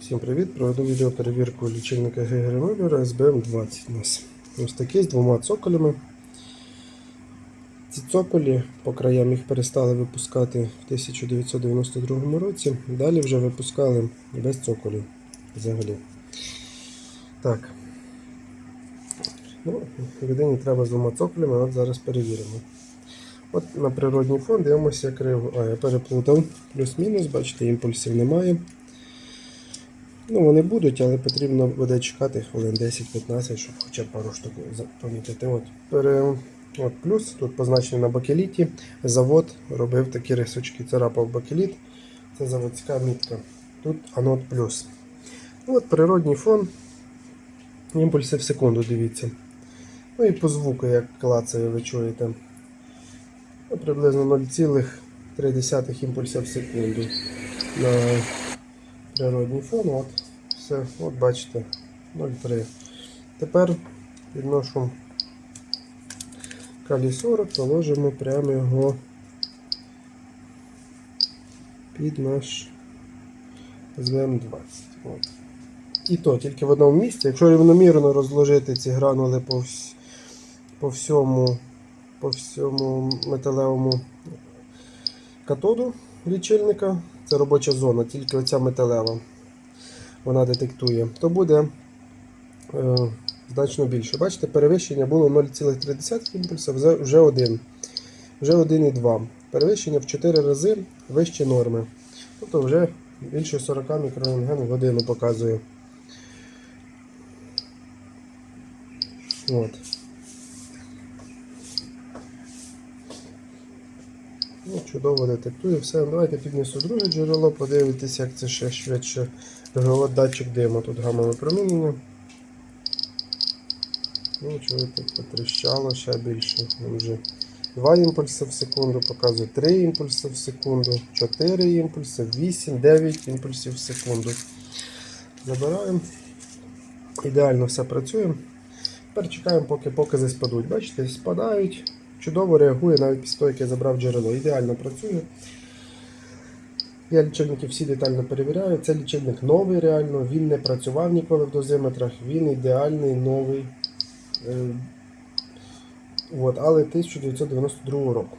Всім привіт! Проведу відео перевірку лічильника Гегремобера SBM20 у нас. Ось такий з двома цоколями. Ці цоколі по краям їх перестали випускати в 1992 році. Далі вже випускали без цоколів взагалі. Так. Ну, людині треба з двома цоколями, от зараз перевіримо. От на природній фон дивимося криво. А, я переплутав. Плюс-мінус, бачите, імпульсів немає. Ну, вони будуть, але потрібно буде чекати хвилин 10-15, щоб хоча б пару штук помітити. От, пере... От плюс, тут позначений на бакеліті. Завод робив такі рисочки. Царапав бакеліт. Це заводська мітка. Тут анод плюс. Ну, От природній фон. Імпульси в секунду, дивіться. Ну і по звуку, як клацає, ви чуєте. Ну, приблизно 0,3 імпульса в секунду. На природній фон. От, все, от бачите, 0,3. Тепер відношу калій 40, положимо прямо його під наш ЗВМ-20. От. І то тільки в одному місці. Якщо рівномірно розложити ці гранули по, вс- по всьому по всьому металевому катоду лічильника, це робоча зона, тільки оця металева вона детектує, то буде е, значно більше. Бачите, перевищення було 0,3 імпульса, вже, вже 1. Вже 1,2. Перевищення в 4 рази вище норми. Тобто вже більше 40 мікрорентген в годину показує. От. Ну, чудово детектує. Все, давайте піднесу друге джерело, подивитися, як це ще швидше. От датчик диму, тут гамове промінення. Ну, чуєте, потріщало ще більше. Вже 2 імпульси в секунду, показує 3 імпульси в секунду, 4 імпульси, 8, 9 імпульсів в секунду. Забираємо. Ідеально все працює. Тепер чекаємо, поки покази спадуть. Бачите, спадають. Чудово реагує навіть після того, як я забрав джерело. Ідеально працює. Я лічильники всі детально перевіряю. Це лічильник новий реально, він не працював ніколи в дозиметрах, він ідеальний, новий. Е, От, але 1992 року.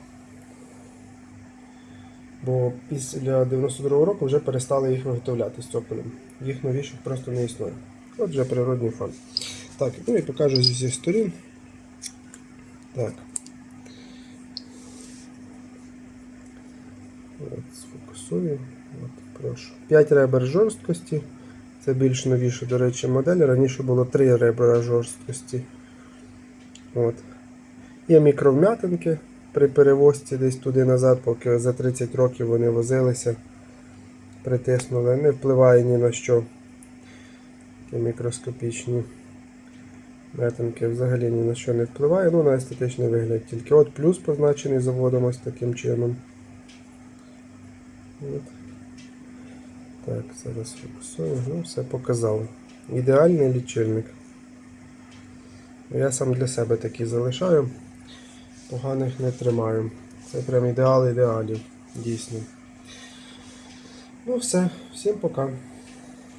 Бо після 92 року вже перестали їх виготовляти з цоколем. Їх новіших просто не існує. От вже природний фон. Так, ну і покажу зі всіх сторін. Так. От, сфокусую. От, прошу. 5 ребер жорсткості. Це більш новіша, до речі, модель. Раніше було 3 ребра жорсткості. От. Є мікровм'ятинки при перевозці десь туди назад, поки за 30 років вони возилися, притиснули. Не впливає ні на що. Такі мікроскопічні метинки взагалі ні на що не впливає. Ну, на естетичний вигляд тільки. От плюс позначений заводом ось таким чином. От. Так, зараз фокусую. Ну, все показало. Ідеальний лічильник. Я сам для себе такі залишаю. Поганих не тримаю. Це прям ідеал ідеалів. Дійсно. Ну все, всім пока.